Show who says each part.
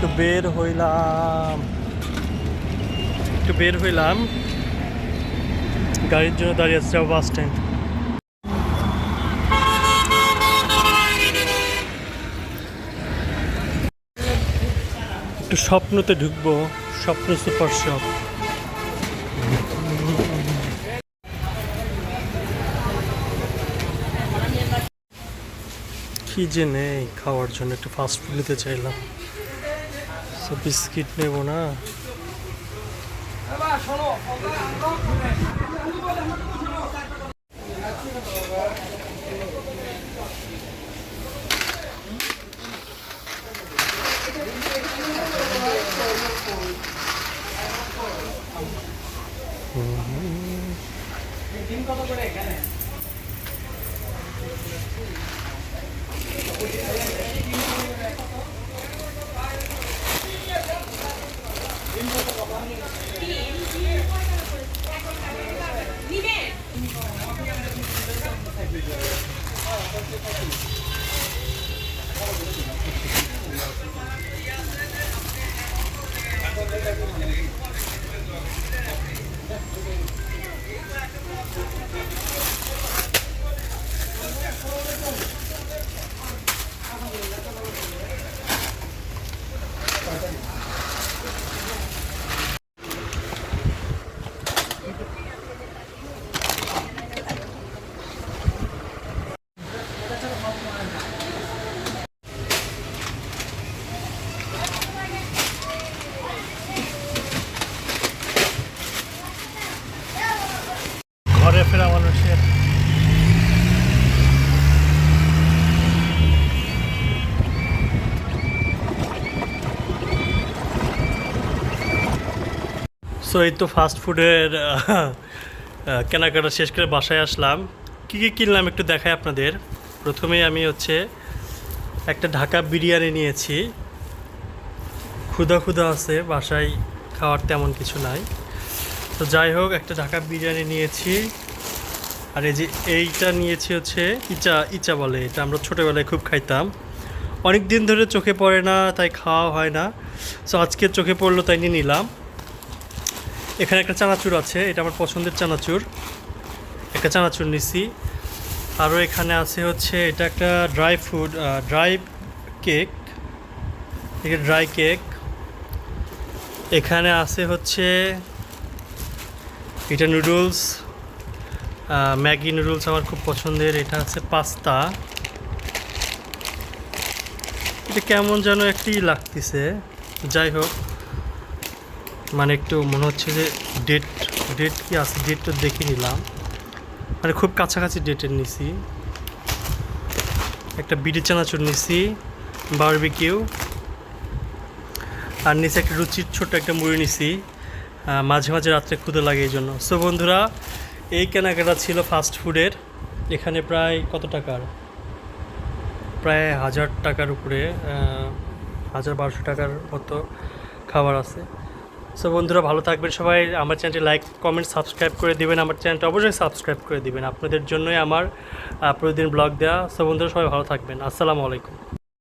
Speaker 1: একটু বের হইলাম। একটু বের হইলাম। গাড়ির জন্য দাঁড়িয়ে আছে বাস স্ট্যান্ড একটু স্বপ্নতে ঢুকবো, স্বপ্ন সুপার শপ কি যে নেই, খাওয়ার জন্য একটু ফাস্ট ফুড নিতে চাইলাম। সো বিস্কিট নেব না। ঘরে ফেরা মানুষের সো এই তো ফাস্ট ফুডের কেনাকাটা শেষ করে বাসায় আসলাম। কী কী কিনলাম একটু দেখাই আপনাদের। প্রথমে আমি হচ্ছে একটা ঢাকা বিরিয়ানি নিয়েছি। ক্ষুধা ক্ষুধা আছে, বাসায় খাওয়ার তেমন কিছু নাই। তো যাই হোক, একটা ঢাকা বিরিয়ানি নিয়েছি। আর এই যে এইটা নিয়েছি হচ্ছে ইচা ইচা বলে, এটা আমরা ছোটোবেলায় খুব খাইতাম। অনেক দিন ধরে চোখে পড়ে না, তাই খাওয়া হয় না। সো আজকে চোখে পড়ল, তাই নিয়ে নিলাম। এখানে একটা চানাচুর আছে, এটা আমার পছন্দের চানাচুর। একটা চানাচুর নিছি। আরও এখানে আছে হচ্ছে, এটা একটা ড্রাই ফুড ড্রাই কেক এটা ড্রাই কেক এখানে আছে হচ্ছে, এটা নুডলস ম্যাগি নুডলস আমার খুব পছন্দের, এটা আছে পাস্তা। এটা কেমন যেন একটি লাগতেছে। যাই হোক মানে একটু মনে হচ্ছে যে ডেট ডেট কি আছে? ডেটটা দেখে নিলাম। মানে খুব কাছাকাছি ডেটের নিছি। একটা বিড়ি চানাচুর নিছি বারবিকিউ আর নিচে একটা রুচির ছোট্ট একটা মুড়ি নিছি। মাঝে মাঝে রাত্রে ক্ষুদে লাগে এই জন্য। সো বন্ধুরা এই কেনাকাটা ছিল ফাস্ট ফুডের এখানে প্রায় কত টাকার? প্রায় হাজার টাকার উপরে হাজার বারোশো টাকার মতো খাবার আছে। সো বন্ধুরা, ভালো থাকবেন সবাই। আমার চ্যানেলটি লাইক কমেন্ট সাবস্ক্রাইব করে দিবেন। আমার চ্যানেলটা অবশ্যই সাবস্ক্রাইব করে দিবেন। আপনাদের জন্যই আমার প্রতিদিন ব্লগ দেওয়া সো বন্ধুরা, সবাই ভালো থাকবেন। আসসালামু আলাইকুম।